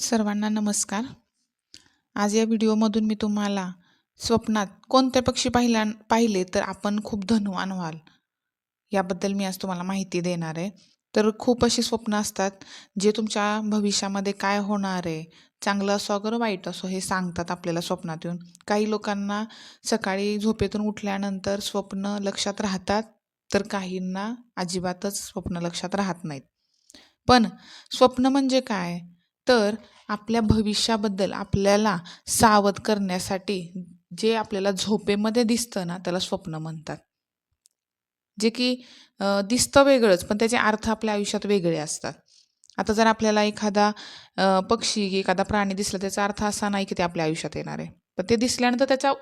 सर्वांना नमस्कार. आज या व्हिडिओमधून मी तुम्हाला स्वप्नात कोणते पक्षी पाहिल्या पाहिले तर आपण खूप धनवान व्हाल. याबद्दल मी आज तुम्हाला माहिती देणार आहे. तर खूप अशी स्वप्न असतात जे तुमच्या भविष्यामध्ये काय होणार आहे चांगलं असो अगर वाईट असो हे सांगतात आपल्याला स्वप्नात येऊन. काही लोकांना सकाळी झोपेतून उठल्यानंतर स्वप्न लक्षात राहतात तर काहींना अजिबातच स्वप्न लक्षात राहत नाहीत. पण स्वप्न म्हणजे काय? तर आपल्या भविष्याबद्दल आपल्याला सावध करण्यासाठी जे आपल्याला झोपेमध्ये दिसतं ना त्याला स्वप्न म्हणतात. जे की दिसतं वेगळंच पण त्याचे अर्थ आपल्या आयुष्यात वेगळे असतात. आता जर आपल्याला एखादा पक्षी एखादा प्राणी दिसला त्याचा अर्थ असा नाही की ते आपल्या आयुष्यात येणार आहे. पण ते दिसल्यानंतर त्याचा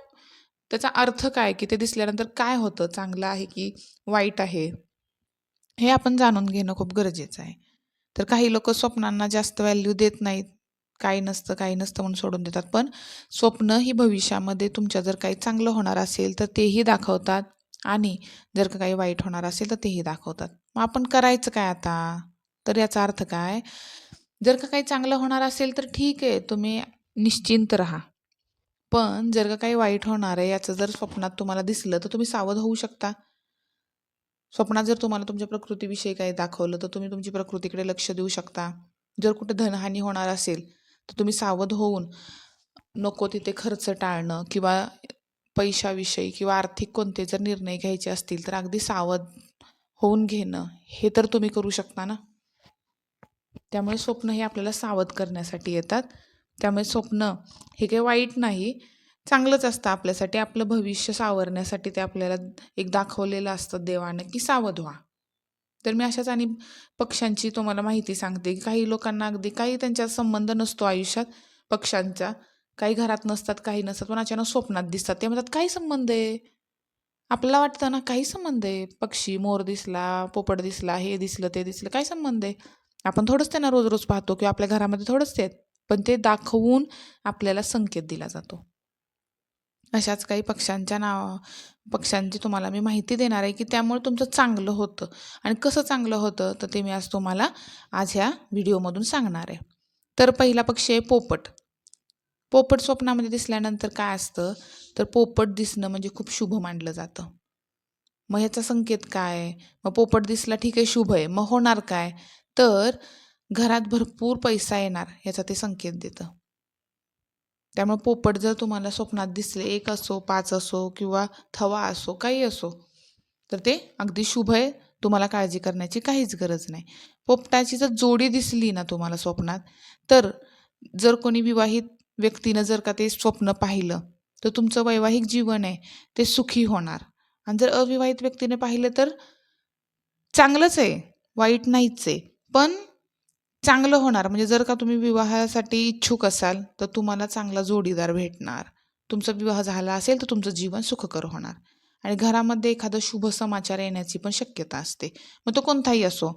त्याचा अर्थ काय? की ते दिसल्यानंतर काय होतं? चांगलं आहे की वाईट आहे? हे आपण जाणून घेणं खूप गरजेचं आहे. तर काही लोक स्वप्नांना जास्त व्हॅल्यू देत नाहीत. काही नसतं काही नसतं म्हणून सोडून देतात. पण स्वप्न ही भविष्यामध्ये तुमच्या जर काही चांगलं होणार असेल तर तेही दाखवतात. आणि जर का काही वाईट होणार असेल तर तेही दाखवतात. मग आपण करायचं काय आता? तर याचा अर्थ काय? जर का काही चांगलं होणार असेल तर ठीक आहे तुम्ही निश्चिंत राहा. पण जर का काही वाईट होणार आहे याचं जर स्वप्नात तुम्हाला दिसलं तर तुम्ही सावध होऊ शकता. स्वप्नात जर तुम्हाला तुमच्या प्रकृतीविषयी काही दाखवलं तर तुम्ही तुमची प्रकृतीकडे लक्ष देऊ शकता. जर कुठे धनहानी होणार असेल तर तुम्ही सावध होऊन नको तिथे खर्च टाळणं किंवा पैशाविषयी किंवा आर्थिक कोणते जर निर्णय घ्यायचे असतील तर अगदी सावध होऊन घेणं हे तर तुम्ही करू शकता ना? त्यामुळे स्वप्न हे आपल्याला सावध करण्यासाठी येतात. त्यामुळे स्वप्न हे काही वाईट नाही चांगलंच असतं आपल्यासाठी. आपलं भविष्य सावरण्यासाठी ते आपल्याला एक दाखवलेलं असतं देवानं की सावध व्हा. तर मी अशाच आणि पक्ष्यांची तुम्हाला माहिती सांगते की काही लोकांना अगदी काही त्यांच्या संबंध नसतो आयुष्यात पक्ष्यांचा. काही घरात नसतात काही नसतात पण अचानक स्वप्नात दिसतात. ते म्हणतात काही संबंध आहे? आपल्याला वाटतं ना काही संबंध आहे? पक्षी मोर दिसला पोपट दिसला हे दिसलं ते दिसलं काय संबंध आहे? आपण थोडंच त्यांना रोज रोज पाहतो किंवा आपल्या घरामध्ये थोडंच ते आहेत. पण ते दाखवून आपल्याला संकेत दिला जातो. अशाच काही पक्ष्यांच्या नाव पक्ष्यांची तुम्हाला मी माहिती देणार आहे की त्यामुळे तुमचं चांगलं होतं. आणि कसं चांगलं होतं? तर ते मी आज तुम्हाला आज ह्या व्हिडिओमधून सांगणार आहे. तर पहिला पक्षी आहे पोपट. पोपट स्वप्नामध्ये दिसल्यानंतर काय असतं? तर पोपट दिसणं म्हणजे खूप शुभ मानलं जातं. मग ह्याचा संकेत काय? मग पोपट दिसला ठीक आहे शुभ आहे. मग होणार काय? तर घरात भरपूर पैसा येणार ह्याचा ते संकेत देतं. त्यामुळे पोपट जर तुम्हाला स्वप्नात दिसले एक असो पाच असो किंवा थवा असो काही असो तर ते अगदी शुभ आहे. तुम्हाला काळजी करण्याची काहीच गरज नाही. पोपटाची जर जोडी दिसली ना तुम्हाला स्वप्नात तर जर कोणी विवाहित व्यक्तीनं जर का ते स्वप्न पाहिलं तर तुमचं वैवाहिक जीवन आहे ते सुखी होणार. आणि जर अविवाहित व्यक्तीने पाहिलं तर चांगलंच आहे वाईट नाहीच आहे. पण चांगलं होणार. म्हणजे जर का तुम्ही विवाहासाठी इच्छुक असाल तर तुम्हाला चांगला जोडीदार भेटणार. तुमचा विवाह झाला असेल तर तुमचं जीवन सुखकर होणार. आणि घरामध्ये एखादं शुभ समाचार येण्याची पण शक्यता असते. मग तो कोणताही असो.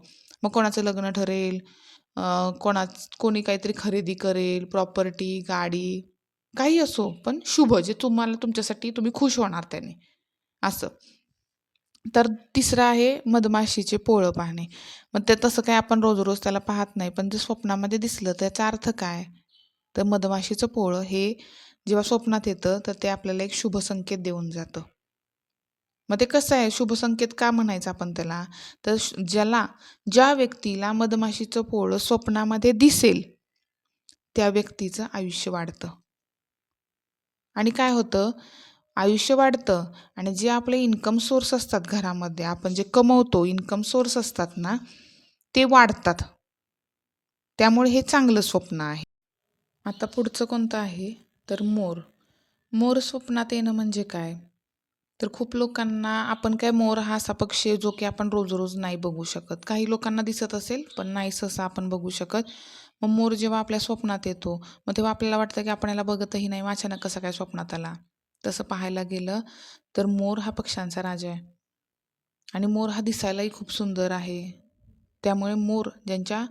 मग कोणाचं लग्न ठरेल कोणा कोणी काहीतरी खरेदी करेल प्रॉपर्टी गाडी काही असो पण शुभ जे तुम्हाला तुमच्यासाठी तुम्ही खुश होणार त्याने. असं. तर तिसरं आहे मधमाशीचे पोळं पाहणे. मग ते तसं काय आपण रोज रोज त्याला पाहत नाही पण ते स्वप्नामध्ये दिसलं त्याचा अर्थ काय? तर मधमाशीचं पोळं हे जेव्हा स्वप्नात येतं तर ते आपल्याला एक शुभ संकेत देऊन जातं. मग ते कसं आहे? शुभ संकेत का म्हणायचं आपण त्याला? तर ज्याला ज्या व्यक्तीला मधमाशीचं पोळं स्वप्नामध्ये दिसेल त्या व्यक्तीचं आयुष्य वाढतं. आणि काय होतं? आयुष्य वाढतं आणि जे आपले इन्कम सोर्स असतात घरामध्ये आपण जे कमवतो इन्कम सोर्स असतात ना ते वाढतात. त्यामुळे हे चांगलं स्वप्न आहे. आता पुढचं कोणतं आहे? तर मोर. मोर स्वप्नात येणं म्हणजे काय? तर खूप लोकांना आपण काय मोर हा असा पक्षी आहे जो की आपण रोज रोज नाही बघू शकत. काही लोकांना दिसत असेल पण नाही सहसा आपण बघू शकत. मग मोर जेव्हा आपल्या स्वप्नात येतो मग तेव्हा आपल्याला वाटतं की आपण याला बघतही नाही मग अचानक कसा काय स्वप्नात आला? तसं पाहायला गेलं तर मोर हा पक्ष्यांचा राजा आहे. आणि मोर हा दिसायलाही खूप सुंदर आहे. त्यामुळे मोर ज्यांच्या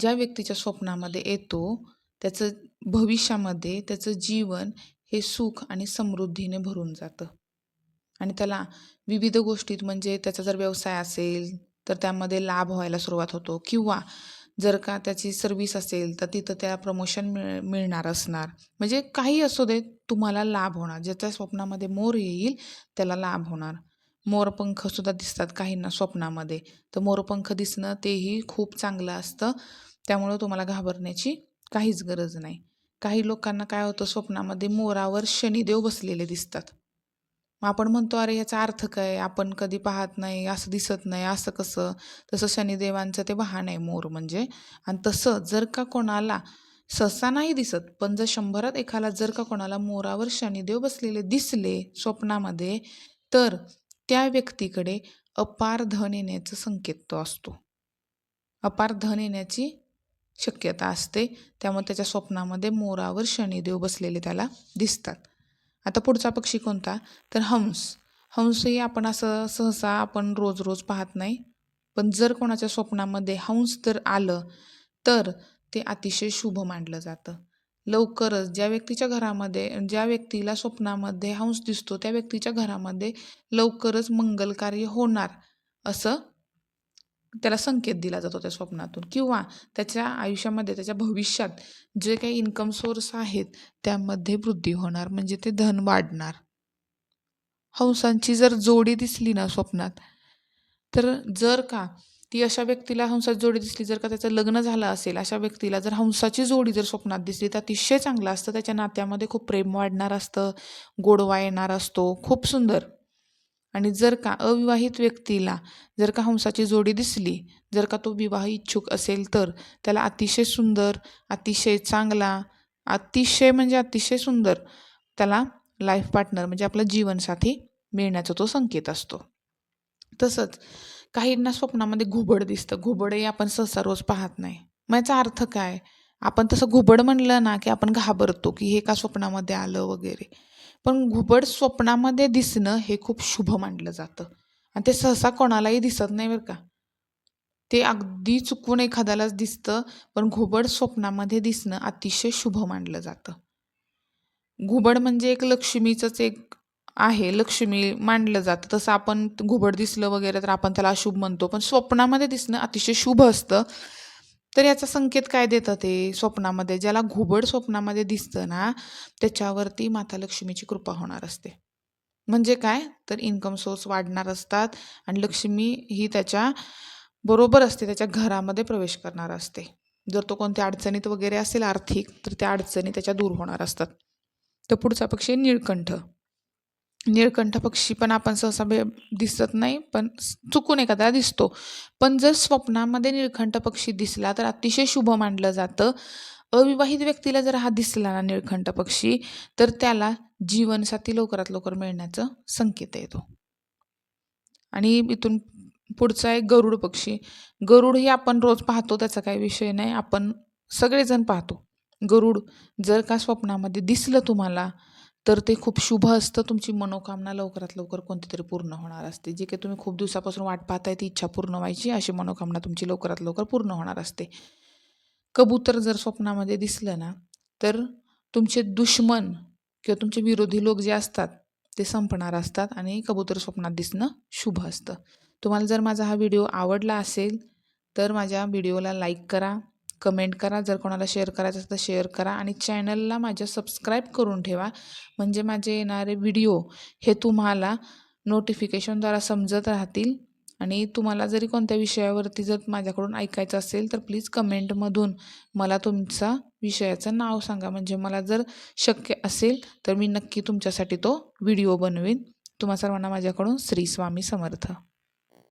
ज्या व्यक्तीच्या स्वप्नामध्ये येतो त्याचं भविष्यामध्ये त्याचं जीवन हे सुख आणि समृद्धीने भरून जातं. आणि त्याला विविध गोष्टीत म्हणजे त्याचा जर व्यवसाय असेल तर त्यामध्ये लाभ व्हायला सुरुवात होतो. किंवा जर का त्याची सर्विस असेल तर तिथं त्याला प्रमोशन मिळ मिळणार असणार. म्हणजे काही असू दे तुम्हाला लाभ होणार. ज्याच्या स्वप्नामध्ये मोर येईल त्याला लाभ होणार. मोरपंखसुद्धा दिसतात काहींना स्वप्नामध्ये. तर मोरपंख दिसणं तेही खूप चांगलं असतं. त्यामुळं तुम्हाला घाबरण्याची काहीच गरज नाही. काही लोकांना काय होतं स्वप्नामध्ये मोरावर शनिदेव बसलेले दिसतात. मग आपण म्हणतो अरे याचा अर्थ काय? आपण कधी पाहत नाही असं दिसत नाही असं कसं? तसं शनिदेवांचं ते वाहन आहे मोर म्हणजे. आणि तसं जर का कोणाला सहसा नाही दिसत पण जर शंभरात एखाला जर का कोणाला मोरावर शनिदेव बसलेले दिसले स्वप्नामध्ये तर त्या व्यक्तीकडे अपार धन येण्याचा संकेत तो असतो. अपार धन येण्याची शक्यता असते. त्यामुळे त्याच्या स्वप्नामध्ये मोरावर शनिदेव बसलेले त्याला दिसतात. आता पुढचा पक्षी कोणता? तर हंस. हंसही आपण असं सहसा आपण रोज रोज पाहत नाही. पण जर कोणाच्या स्वप्नामध्ये हंस जर आलं तर ते अतिशय शुभ मानलं जातं. लवकरच ज्या व्यक्तीच्या घरामध्ये ज्या व्यक्तीला स्वप्नामध्ये हंस दिसतो त्या व्यक्तीच्या घरामध्ये लवकरच मंगल कार्य होणार असं त्याला संकेत दिला जातो त्या स्वप्नातून. किंवा त्याच्या आयुष्यामध्ये त्याच्या भविष्यात जे काही इन्कम सोर्स आहेत त्यामध्ये वृद्धी होणार. म्हणजे ते धन वाढणार. हंसांची जर जोडी दिसली ना स्वप्नात तर जर का ती अशा व्यक्तीला हंसाची जोडी दिसली जर का त्याचं लग्न झालं असेल अशा व्यक्तीला जर हंसाची जोडी जर स्वप्नात दिसली तर अतिशय चांगलं असतं. त्याच्या नात्यामध्ये खूप प्रेम वाढणार असतं गोडवा येणार असतो. खूप सुंदर. आणि जर का अविवाहित व्यक्तीला जर का हंसाची जोडी दिसली जर का तो विवाह इच्छुक असेल तर त्याला अतिशय सुंदर अतिशय चांगला अतिशय म्हणजे अतिशय सुंदर त्याला लाईफ पार्टनर म्हणजे आपला जीवनसाथी मिळण्याचा तो संकेत असतो. तसंच काहींना स्वप्नामध्ये घुबड दिसतं. घुबडही आपण सहसा रोज पाहत नाही. मग याचा अर्थ काय? आपण तसं घुबड म्हणलं ना की आपण घाबरतो की हे का स्वप्नामध्ये आलं वगैरे. पण घुबड स्वप्नामध्ये दिसणं हे खूप शुभ मानलं जातं. आणि ते सहसा कोणालाही दिसत नाही बरं का. ते अगदी चुकून एखाद्यालाच दिसतं पण घुबड स्वप्नामध्ये दिसणं अतिशय शुभ मानलं जातं. घुबड म्हणजे एक लक्ष्मीचंच एक आहे लक्ष्मी मानलं जातं. तसं आपण घुबड दिसलं वगैरे तर आपण त्याला अशुभ म्हणतो पण स्वप्नामध्ये दिसणं अतिशय शुभ असतं. तर याचा संकेत काय देतं ते स्वप्नामध्ये? ज्याला घुबड स्वप्नामध्ये दिसतं ना त्याच्यावरती माता लक्ष्मीची कृपा होणार असते. म्हणजे काय? तर इन्कम सोर्स वाढणार असतात आणि लक्ष्मी ही त्याच्या बरोबर असते त्याच्या घरामध्ये प्रवेश करणार असते. जर तो कोणत्या अडचणीत वगैरे असेल आर्थिक तर त्या अडचणी त्याच्या दूर होणार असतात. तर पुढचा पक्षी निळकंठ. निळकंठ पक्षी पण आपण सहसा भे दिसत नाही पण चुकून एखादा दिसतो. पण जर स्वप्नामध्ये निळकंठ पक्षी दिसला तर अतिशय शुभ मानलं जातं. अविवाहित व्यक्तीला जर हा दिसला ना निळकंठ पक्षी तर त्याला जीवनसाथी लवकरात लवकर मिळण्याचं संकेत येतो. आणि इथून पुढचा आहे गरुड पक्षी. गरुड ही आपण रोज पाहतो त्याचा काही विषय नाही. आपण सगळेजण पाहतो. गरुड जर का स्वप्नामध्ये दिसलं तुम्हाला तर ते खूप शुभ असतं तुमची मनोकामना लवकरात लवकर कोणती तरी पूर्ण होणार असते. जे काही तुम्ही खूप दिवसापासून वाट पाहताय ती इच्छा पूर्ण व्हायची अशी मनोकामना तुमची लवकरात लवकर पूर्ण होणार असते. कबूतर जर स्वप्नामध्ये दिसलं ना तर तुमचे दुश्मन किंवा तुमचे विरोधी लोक जे असतात ते संपणार असतात आणि कबूतर स्वप्नात दिसणं शुभ असतं. तुम्हाला जर माझा हा व्हिडिओ आवडला असेल तर माझ्या व्हिडिओला लाईक करा. कमेंट करा. जर कोणाला शेअर करायचं असेल तर शेअर करा. आणि चॅनलला माझ्या सबस्क्राईब करून ठेवा. म्हणजे माझे येणारे व्हिडिओ हे तुम्हाला नोटिफिकेशनद्वारा समजत राहतील. आणि तुम्हाला जरी कोणत्या विषयावरती जर माझ्याकडून ऐकायचं असेल तर प्लीज कमेंटमधून मला तुमचा विषयाचं नाव सांगा. म्हणजे मला जर शक्य असेल तर मी नक्की तुमच्यासाठी तो व्हिडिओ बनवेन. तुम्हा सर्वांना माझ्याकडून श्री स्वामी समर्थ.